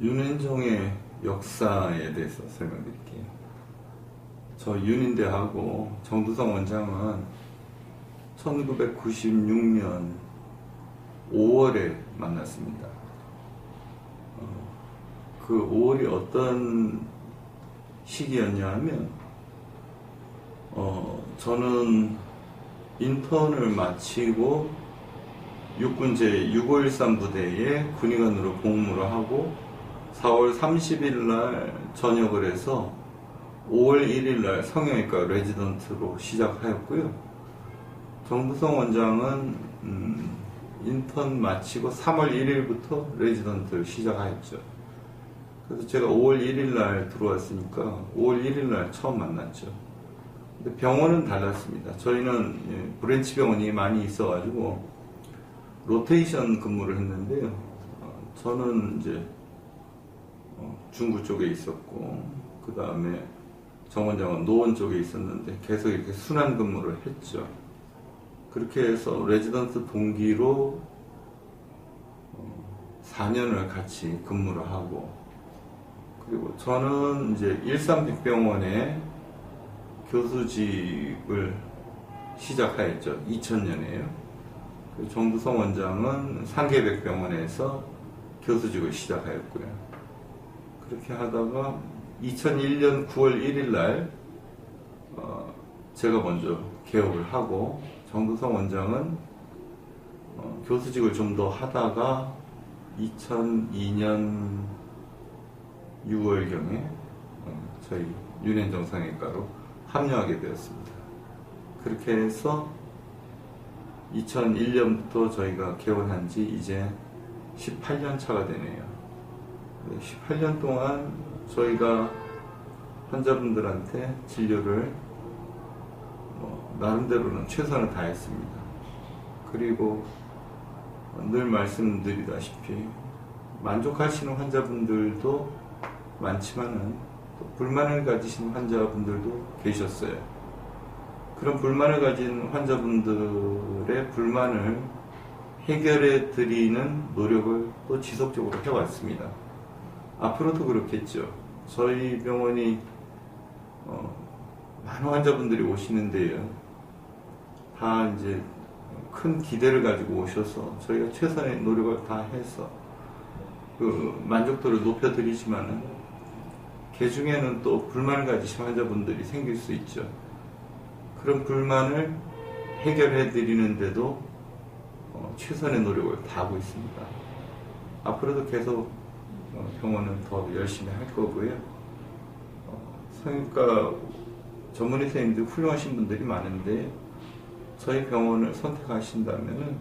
윤현종의 역사에 대해서 설명드릴게요. 저 윤인대하고 정두성 원장은 1996년 5월에 만났습니다. 어, 그 5월이 어떤 시기였냐 하면, 어, 저는 인턴을 마치고 육군 제 6513 부대에 군의관으로 복무를 하고 4월 30일 날 전역을 해서 5월 1일 날 성형외과 레지던트로 시작하였고요. 정부성 원장은 음, 인턴 마치고 3월 1일부터 레지던트를 시작하였죠. 그래서 제가 5월 1일 날 들어왔으니까 5월 1일 날 처음 만났죠. 근데 병원은 달랐습니다. 저희는 예, 브랜치 병원이 많이 있어가지고 로테이션 근무를 했는데요. 어, 저는 이제 어, 중구 쪽에 있었고 그 다음에 정원장은 노원 쪽에 있었는데 계속 이렇게 순환 근무를 했죠. 그렇게 해서 레지던트 동기로 4년을 같이 근무를 하고 그리고 저는 이제 일산백병원에 교수직을 시작하였죠. 2000년에요. 정두성 원장은 상계백병원에서 교수직을 시작하였고요. 그렇게 하다가 2001년 9월 1일 날 어, 제가 먼저 개업을 하고 정두성 원장은 어, 교수직을 좀 더 하다가 2002년 6월경에 어, 저희 윤현정 상해과로 합류하게 되었습니다. 그렇게 해서 2001년부터 저희가 개원한 지 이제 18년 차가 되네요. 18년 동안 저희가 환자분들한테 진료를 뭐 나름대로는 최선을 다했습니다. 그리고 늘 말씀드리다시피 만족하시는 환자분들도 많지만은 또 불만을 가지신 환자분들도 계셨어요. 그런 불만을 가진 환자분들의 불만을 해결해 드리는 노력을 또 지속적으로 해왔습니다. 앞으로도 그렇겠죠. 저희 병원이 어, 많은 환자분들이 오시는데요. 다 이제 큰 기대를 가지고 오셔서 저희가 최선의 노력을 다 해서 그 만족도를 높여드리지만은 개 중에는 또 불만을 가지신 환자분들이 생길 수 있죠. 그런 불만을 해결해 드리는데도 어, 최선의 노력을 다하고 있습니다. 앞으로도 계속 어, 병원은 더 열심히 할 거고요. 어, 성형외과 전문의 선생님들 훌륭하신 분들이 많은데 저희 병원을 선택하신다면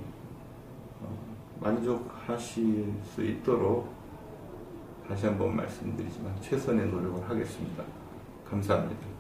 만족하실 수 있도록 다시 한번 말씀드리지만 최선의 노력을 하겠습니다. 감사합니다.